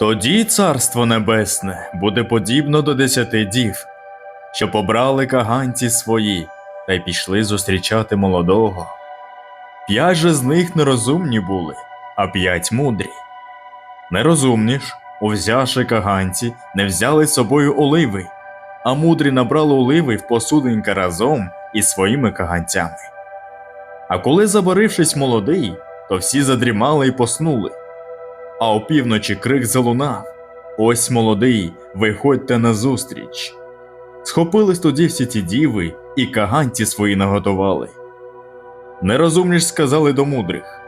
Тоді царство небесне буде подібно до десяти дів, що побрали каганці свої та й пішли зустрічати молодого. П'ять же з них нерозумні були, а п'ять мудрі. Нерозумні ж, узявши каганці, не взяли з собою оливи, а мудрі набрали оливи в посуденька разом із своїми каганцями. А коли забарившись молодий, то всі задрімали й поснули. А опівночі крик залунав Ось молодий, виходьте назустріч. Схопились тоді всі ті діви і каганці свої наготували. Нерозумні ж сказали до мудрих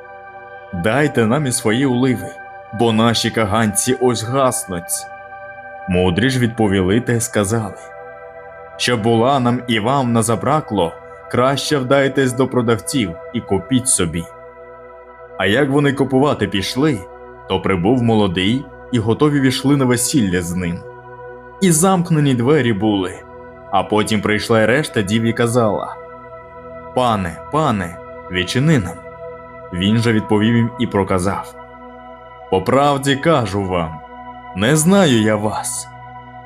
Дайте нам і свої уливи, бо наші каганці ось гаснуть. Мудрі ж відповіли та й сказали Щоб була нам і вам не забракло, краще вдайтесь до продавців і купіть собі. А як вони купувати пішли, то прибув молодий і готові війшли на весілля з ним. І замкнені двері були. А потім прийшла й решта дів і казала: Пане, пане, відчини нам. Він же відповів їм і проказав: По правді кажу вам, не знаю я вас.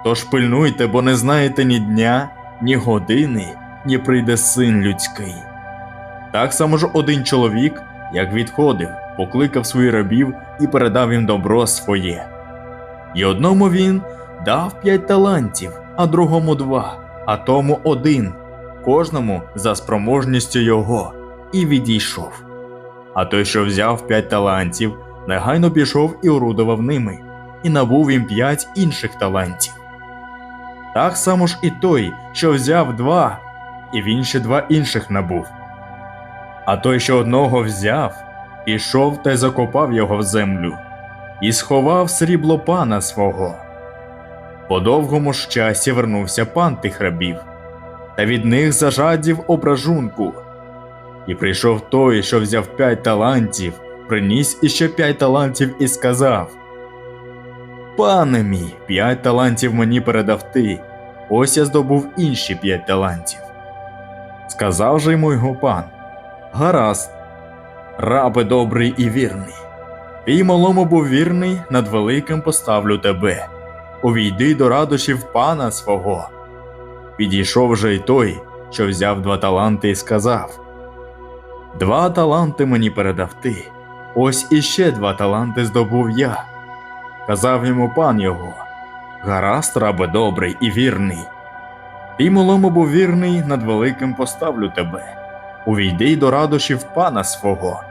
Тож пильнуйте, бо не знаєте ні дня, ні години, ні прийде син людський. Так само ж один чоловік, як відходив, покликав своїх рабів і передав їм добро своє. І одному він дав п'ять талантів, а другому два, а тому один, кожному за спроможністю його, і відійшов. А той, що взяв п'ять талантів, негайно пішов і орудував ними, і набув їм п'ять інших талантів. Так само ж і той, що взяв два, і він ще два інших набув. А той, що одного взяв, пішов та й закопав його в землю, і сховав срібло пана свого. По довгому ж часі вернувся пан тих рабів, та від них зажадів ображунку. І прийшов той, що взяв п'ять талантів, приніс іще п'ять талантів і сказав: Пане мій, п'ять талантів мені передав ти, ось я здобув інші п'ять талантів. Сказав же йому його пан: Гаразд, рабе добрий і вірний. Ти малому був вірний, над великим поставлю тебе. Увійди до радощів пана свого. Підійшов же й той, що взяв два таланти, і сказав: Два таланти мені передав ти, ось іще два таланти здобув я. Казав йому пан його: Гаразд, рабе добрий і вірний. Ти малому був вірний, над великим поставлю тебе. Увійди до радощів пана свого.